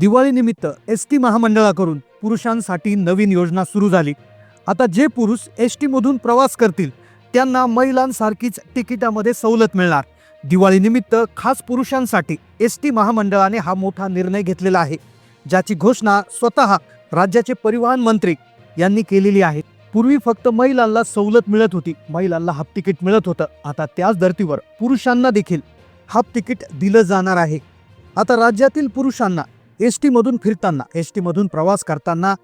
दिवाळीनिमित्त S T महामंडळाकडून पुरुषांसाठी नवीन योजना सुरू झाली. आता जे पुरुष एस टीमधून प्रवास करतील त्यांना महिलांसारखीच तिकिटामध्ये सवलत मिळणार. दिवाळीनिमित्त खास पुरुषांसाठी एस टी महामंडळाने हा मोठा निर्णय घेतलेला आहे ज्याची घोषणा स्वतः राज्याचे परिवहन मंत्री यांनी केलेली आहे. पूर्वी फक्त महिलांना सवलत मिळत होती महिलांना हाफ तिकीट मिळत होतं. आता त्याच धर्तीवर पुरुषांना देखील हाफ तिकीट दिलं जाणार आहे. आता राज्यातील पुरुषांना एस टीमधून फिरताना एस टीमधून प्रवास करताना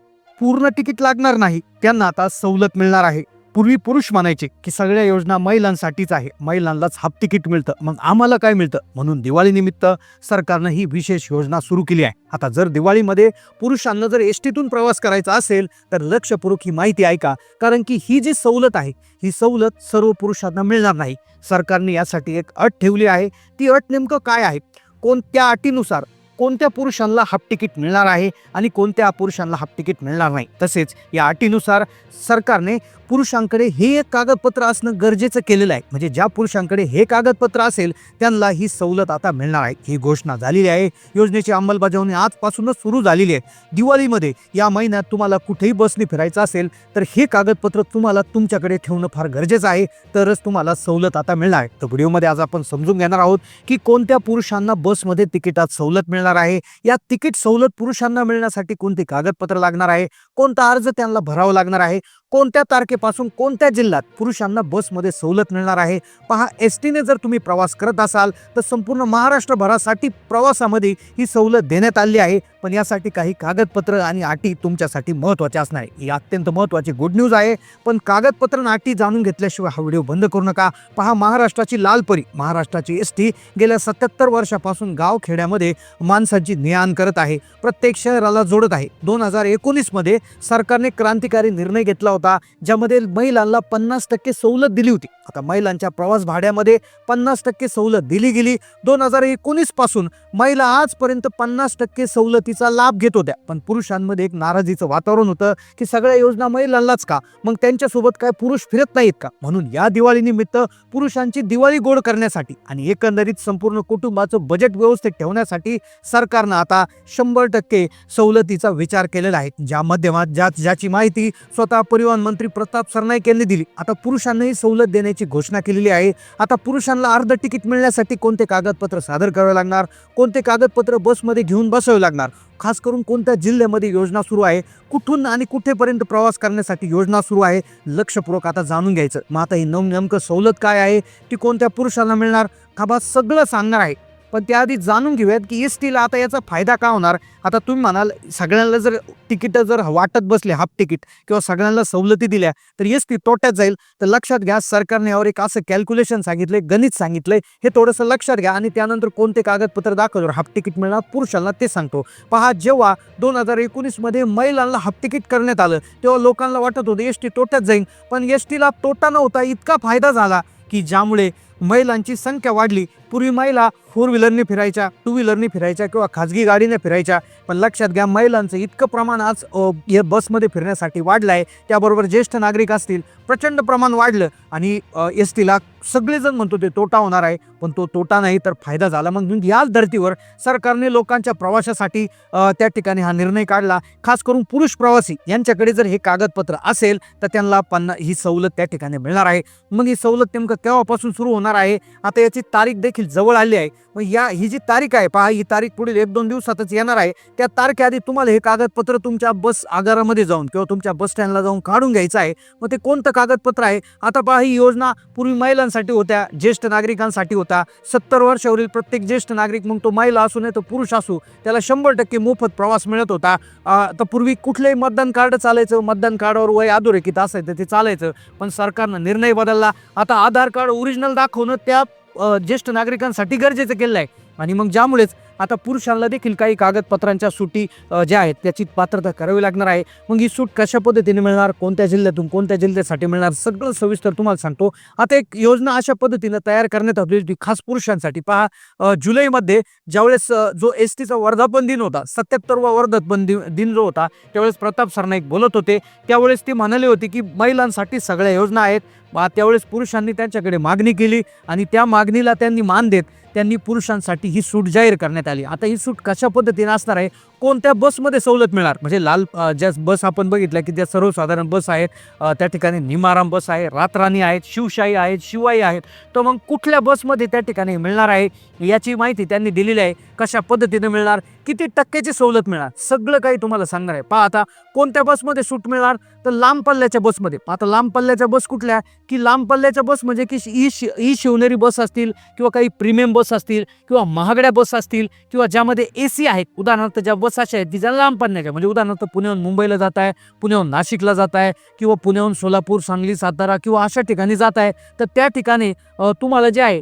पूर्ण तिकीट लागणार नाही. त्यांना आता सवलत मिळणार आहे. पूर्वी पुरुष म्हणायचे की सगळ्या योजना महिलांसाठीच आहे. महिलांनाच हाफ तिकीट मिळतं. मग आम्हाला काय मिळतं? म्हणून दिवाळीनिमित्त सरकारनं ही विशेष योजना सुरू केली आहे. आता जर दिवाळीमध्ये पुरुषांना जर एस टीतून प्रवास करायचा असेल तर लक्षपूर्वक ही माहिती ऐका. कारण की ही जी सवलत आहे ही सवलत सर्व पुरुषांना मिळणार नाही. सरकारने यासाठी एक अट ठेवली आहे. ती अट नेमकं काय आहे? कोणत्या अटीनुसार कोणत्या पुरुषांना हाफ तिकीट मिळणार आहे आणि कोणत्या पुरुषांना हाफ तिकीट मिळणार नाही? तसेच या अटीनुसार सरकारने पुरुषांकडे हे एक कागदपत्र असणं गरजेचं केलेलं आहे. म्हणजे ज्या पुरुषांकडे हे कागदपत्र असेल त्यांना ही सवलत आता मिळणार आहे. ही घोषणा झालेली आहे. योजनेची अंमलबजावणी आजपासूनच सुरू झालेली आहे. दिवाळीमध्ये या महिन्यात तुम्हाला कुठेही बसने फिरायचं असेल तर हे कागदपत्र तुम्हाला तुमच्याकडे ठेवणं फार गरजेचं आहे. तरच तुम्हाला सवलत आता मिळणार आहे. तर व्हिडिओमध्ये आज आपण समजून घेणार आहोत की कोणत्या पुरुषांना बसमध्ये तिकिटात सवलत मिळणार आहे. या तिकीट सवलत पुरुषांना मिळण्यासाठी कोणते कागदपत्र लागणार आहे? कोणता अर्ज त्यांना भरावा लागणार आहे? कोणत्या तारखे तारखेपासून कोणत्या जिल्ह्यात पुरुषांना बसमध्ये सवलत मिळणार आहे? पहा एस टीने जर तुम्ही प्रवास करत असाल तर संपूर्ण महाराष्ट्रभरासाठी प्रवासामध्ये ही सवलत देण्यात आली आहे. पण यासाठी काही कागदपत्र आणि अटी तुमच्यासाठी महत्त्वाच्या असणार आहे ही अत्यंत महत्त्वाची गुड न्यूज आहे. पण कागदपत्र आणि अटी जाणून घेतल्याशिवाय हा व्हिडिओ बंद करू नका. पहा महाराष्ट्राची लालपरी महाराष्ट्राची एस टी गेल्या सत्याहत्तर वर्षापासून गाव खेड्यामध्ये माणसांची ने आण करत आहे. प्रत्येक शहराला जोडत आहे. दोन हजार एकोणीसमध्ये सरकारने क्रांतिकारी निर्णय घेतला होता ज्यामध्ये महिलांना पन्नास टक्के सवलत दिली होती. आता महिलांच्या प्रवास भाड्यामध्ये पन्नास टक्के सवलत दिली गेली. दोन हजार एकोणीसपासून महिला आजपर्यंत पन्नास टक्के सवलती तिचा लाभ घेत होत्या. पण पुरुषांमध्ये एक नाराजीचं वातावरण होतं की सगळ्या योजना महिलांनाच का? मग त्यांच्यासोबत काय पुरुष फिरत नाहीत का? म्हणून या दिवाळीनिमित्त पुरुषांची दिवाळी गोड करण्यासाठी आणि एकंदरीत संपूर्ण कुटुंबाचं बजेट व्यवस्थित ठेवण्यासाठी सरकारनं आता शंभर टक्के सवलतीचा विचार केलेला आहे. ज्या माध्यमात ज्या ज्याची माहिती स्वतः परिवहन मंत्री प्रताप सरनाईक यांनी दिली. आता पुरुषांनाही सवलत देण्याची घोषणा केलेली आहे. आता पुरुषांना अर्ध तिकीट मिळण्यासाठी कोणते कागदपत्र सादर करावे लागणार? कोणते कागदपत्र बसमध्ये घेऊन बसावे लागणार? खास करून कोणत्या जिल्ह्यामध्ये योजना सुरू आहे कुठून आणि कुठेपर्यंत प्रवास करण्यासाठी योजना सुरू आहे लक्षपूर्वक आता जाणून घ्यायचं. मग आता ही नव नेमकं सवलत काय आहे ती कोणत्या पुरुषाला मिळणार? हा बा सगळं सांगणार आहे. पण त्याआधी जाणून घेऊयात की एस टीला आता याचा फायदा का होणार? आता तुम्ही म्हणाल सगळ्यांना जर तिकीटं जर वाटत बसले हाफ तिकीट किंवा सगळ्यांना सवलती दिल्या तर एस टी तोट्यात जाईल. तर लक्षात घ्या सरकारने यावर एक असं कॅल्क्युलेशन सांगितलंय गणित सांगितलंय. हे थोडंसं लक्षात घ्या आणि त्यानंतर कोणते कागदपत्र दाखवल्यावर हाफ तिकीट मिळणार पुरुषांना ते सांगतो. पहा जेव्हा दोन हजार एकोणीसमध्ये महिलांना हाफ तिकीट करण्यात आलं तेव्हा लोकांना वाटत होतं एस टी तोट्यात जाईल पण एस टीला तोटा नव्हता इतका फायदा झाला की ज्यामुळे महिलांची संख्या वाढली. पूर्वी महिला फोर व्हीलरने फिरायच्या टू व्हीलरने फिरायच्या किंवा खाजगी गाडीने फिरायच्या पण लक्षात घ्या महिलांचं इतकं प्रमाण आज या बसमध्ये फिरण्यासाठी वाढलं आहे त्याबरोबर ज्येष्ठ नागरिक असतील प्रचंड प्रमाण वाढलं आणि एस टीला सगळेजण म्हणतो ते तोटा होणार आहे पण तो तोटा नाही तर फायदा झाला. मग याच धर्तीवर सरकारने लोकांच्या प्रवाशासाठी त्या ठिकाणी हा निर्णय काढला. खास करून पुरुष प्रवासी यांच्याकडे जर हे कागदपत्र असेल तर त्यांना पन्ना ही सवलत त्या ठिकाणी मिळणार आहे. मग ही सवलत नेमकं केव्हापासून सुरू होणार आहे? आता याची तारीख देखील जवळ आली आहे. मग या ही जी तारीख आहे पहा ही तारीख पुढील एक दोन दिवसातच येणार आहे. त्या तारखेआधी तुम्हाला हे कागदपत्र तुमच्या बस आगारामध्ये जाऊन किंवा तुमच्या बस स्टँडला जाऊन काढून घ्यायचं आहे. मग ते कोणतं कागदपत्र आहे? आता पहा ही योजना पूर्वी महिलांसाठी होत्या ज्येष्ठ नागरिकांसाठी होता. सत्तर वर्षावरील प्रत्येक ज्येष्ठ नागरिक मग तो महिला असू नये तो पुरुष असू त्याला शंभर टक्के मोफत प्रवास मिळत होता. तर पूर्वी कुठलंही मतदान कार्ड चालायचं मतदान कार्डावर वय अधोरेखित असायचं ते चालायचं. पण सरकारनं निर्णय बदलला. आता आधार कार्ड ओरिजिनल दाखवणं त्या ज्येष्ठ नागरिकांसाठी गरजेचं केलेलं आहे आणि मग ज्यामुळेच आता पुरुषांना देखील काही कागदपत्रांच्या सुटी ज्या आहेत त्याची पात्रता करावी लागणार आहे. मग ही सूट कशा पद्धतीने मिळणार कोणत्या जिल्ह्यातून कोणत्या जिल्ह्यासाठी मिळणार सगळं सविस्तर तुम्हाला सांगतो. आता एक योजना अशा पद्धतीनं तयार करण्यात आली होती खास पुरुषांसाठी. पहा जुलैमध्ये ज्यावेळेस जो एस टीचा वर्धापन दिन होता सत्याहत्तरवा वर्धापन दिन जो होता त्यावेळेस प्रताप सरनाईक बोलत होते. त्यावेळेस ते म्हणाले होते की महिलांसाठी सगळ्या योजना आहेत. बा त्यावेळेस पुरुषांनी त्यांच्याकडे मागणी केली आणि त्या मागणीला त्यांनी मान देत त्यांनी पुरुषांसाठी ही सूट जाहीर करण्यात आली. आता ही सूट कशा पद्धतीने असणार आहे? कोणत्या बसमध्ये सवलत मिळणार? म्हणजे लाल ज्या बस आपण बघितल्या की ज्या सर्वसाधारण बस आहेत त्या ठिकाणी निमाराम बस आहे रातराणी आहेत शिवशाही आहेत शिवाई आहेत. तर मग कुठल्या बसमध्ये त्या ठिकाणी मिळणार आहे? याची माहिती त्यांनी दिलेली आहे. कशा पद्धतीने मिळणार? किती टक्क्याची सवलत मिळणार? सगळं काही तुम्हाला सांगणार आहे. पहा आता कोणत्या बसमध्ये सूट मिळणार? तर लांब पल्ल्याच्या बसमध्ये. आता लांब पल्ल्याच्या बस कुठल्या? की लांब पल्ल्याच्या बस म्हणजे की ई शि ई शिवनेरी बस असतील किंवा काही प्रीमियम बस असतील किंवा महागड्या बस असतील किंवा ज्यामध्ये ए सी आहेत. उदाहरणार्थ ज्या बस अशा आहे. की ज्या लांब पल्ल्याच्या म्हणजे उदाहरणार्थ पुण्याहून मुंबईला जात आहे पुण्याहून नाशिकला जात आहे किंवा पुण्याहून सोलापूर सांगली सातारा किंवा अशा ठिकाणी जात आहे तर त्या ठिकाणी तुम्हाला जे आहे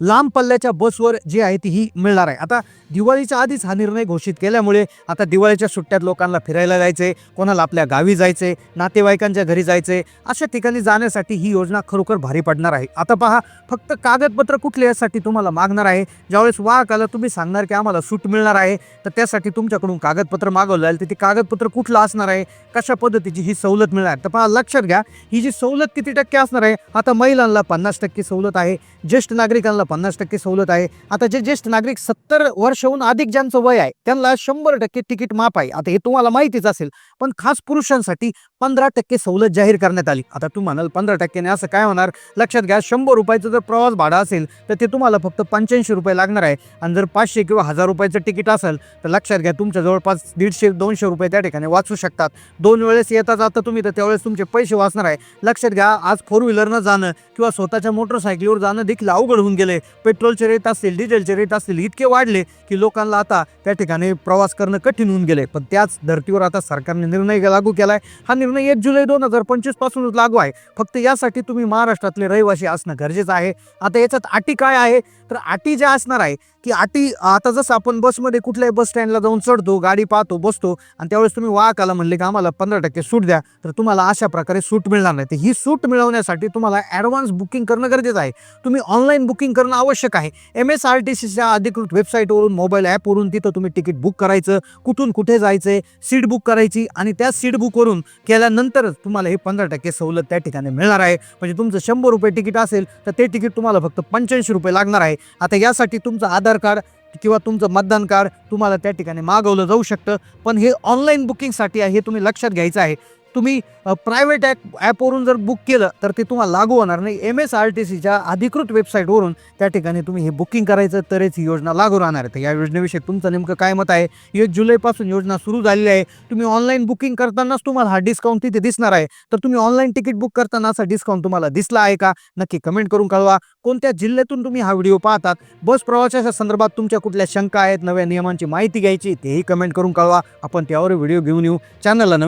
लांब पल्ल्याच्या बसवर जी आहे ती ही मिळणार आहे. आता दिवाळीच्या आधीच हा निर्णय घोषित केल्यामुळे आता दिवाळीच्या सुट्ट्यात लोकांना फिरायला जायचे कोणाला आपल्या गावी जायचे नातेवाईकांच्या घरी जायचे अशा ठिकाणी जाण्यासाठी ही योजना खरोखर भारी पडणार आहे. आता पहा फक्त कागदपत्र कुठले यासाठी तुम्हाला मागणार आहे? ज्यावेळेस वाहकाला तुम्ही सांगणार की आम्हाला सूट मिळणार आहे तर त्यासाठी तुमच्याकडून कागदपत्र मागवलं जाईल. तर ते कागदपत्र कुठलं असणार आहे? कशा पद्धतीची ही सवलत मिळणार आहे? तर पहा लक्षात घ्या ही जी सवलत किती टक्के असणार आहे? आता महिलांना पन्नास टक्के सवलत आहे ज्येष्ठ नागरिकांना पन्नास टक्के सवलत आहे. आता जे ज्येष्ठ नागरिक सत्तर वर्षहून अधिक ज्यांचं वय आहे त्यांना शंभर टक्के तिकीट माफ आहे. आता हे तुम्हाला माहितीच असेल पण खास पुरुषांसाठी पंधरा टक्के सवलत जाहीर करण्यात आली. आता तू म्हणाल पंधरा टक्क्याने असं काय होणार? लक्षात घ्या शंभर रुपयाचं जर प्रवास भाडं असेल तर ते तुम्हाला फक्त पंच्याऐंशी रुपये लागणार आहे. आणि जर पाचशे किंवा हजार रुपयाचं तिकीट असेल तर लक्षात घ्या तुमच्या जवळपास दीडशे दोनशे रुपये त्या ठिकाणी वाचू शकतात. दोन वेळेस येता जाता तुम्ही तर त्यावेळेस तुमचे पैसे वाचणार आहे. लक्षात घ्या आज फोर व्हीलरनं जाणं किंवा स्वतःच्या मोटरसायकलीवर जाणं देखील अवघड होऊन गेले पेट्रोलचे रेट असतील डिझेलचे रेट असतील इतके वाढले की लोकांना आता त्या ठिकाणी प्रवास करणं कठीण होऊन गेले पण त्याच धर्तीवर आता सरकारने निर्णय लागू केला आहे हा निर्णय एक जुलै दोन हजार पंचवीस पासूनच लागू आहे. फक्त यासाठी तुम्ही महाराष्ट्रातले रहिवासी असणं गरजेचं आहे. आता याच्यात अटी काय आहे? तर अटी ज्या असणार आहे की अटी आता जसं आपण बसमध्ये कुठल्याही बस स्टँडला जाऊन चढतो गाडी पाहतो बसतो आणि त्यावेळेस तुम्ही वाहकाला म्हणले की आम्हाला पंधरा टक्के सूट द्या तर तुम्हाला अशा प्रकारे सूट मिळणार नाही. तर ही सूट मिळवण्यासाठी तुम्हाला ॲडव्हान्स बुकिंग करणं गरजेचं आहे. तुम्ही ऑनलाईन बुकिंग करणं आवश्यक आहे. एम एस आर टी सीच्या अधिकृत वेबसाईटवरून मोबाईल ॲपवरून तिथं तुम्ही तिकीट बुक करायचं कुठून कुठे जायचं आहे सीट बुक करायची आणि त्या सीट बुकवरून केल्यानंतरच तुम्हाला हे पंधरा टक्के सवलत त्या ठिकाणी मिळणार आहे. म्हणजे तुमचं शंभर रुपये तिकीट असेल तर ते तिकीट तुम्हाला फक्त पंच्याऐंशी रुपये लागणार आहे. आता यासाठी तुमचं आधार कार्ड किंवा तुमचं मतदान कार्ड तुम्हाला त्या ठिकाणी मागवलं जाऊ शकतं. पण हे ऑनलाईन बुकिंगसाठी आहे हे तुम्ही लक्षात घ्यायचं आहे. तुम्ही प्रायव्हेट ॲप ॲपवरून जर बुक केलं तर ते तुम्हाला लागू होणार नाही. एम एस आर टी सीच्या अधिकृत वेबसाईटवरून त्या ठिकाणी तुम्ही हे बुकिंग करायचं तरच ही योजना लागू राहणार आहे. तर या योजनेविषयी तुमचं नेमकं काय मत आहे? एक जुलैपासून योजना सुरू झालेली आहे. तुम्ही ऑनलाईन बुकिंग करतानाच तुम्हाला हा डिस्काउंट तिथे दिसणार आहे. तर तुम्ही ऑनलाईन तिकीट बुक करताना असा डिस्काउंट तुम्हाला दिसला आहे का? नक्की कमेंट करून कळवा. कोणत्या जिल्ह्यातून तुम्ही हा व्हिडिओ पाहतात? बस प्रवासाच्या संदर्भात तुमच्या कुठल्या शंका आहेत? नव्या नियमांची माहिती घ्यायची तेही कमेंट करून कळवा. आपण त्यावर व्हिडिओ घेऊन येऊ. चॅनलला नवीन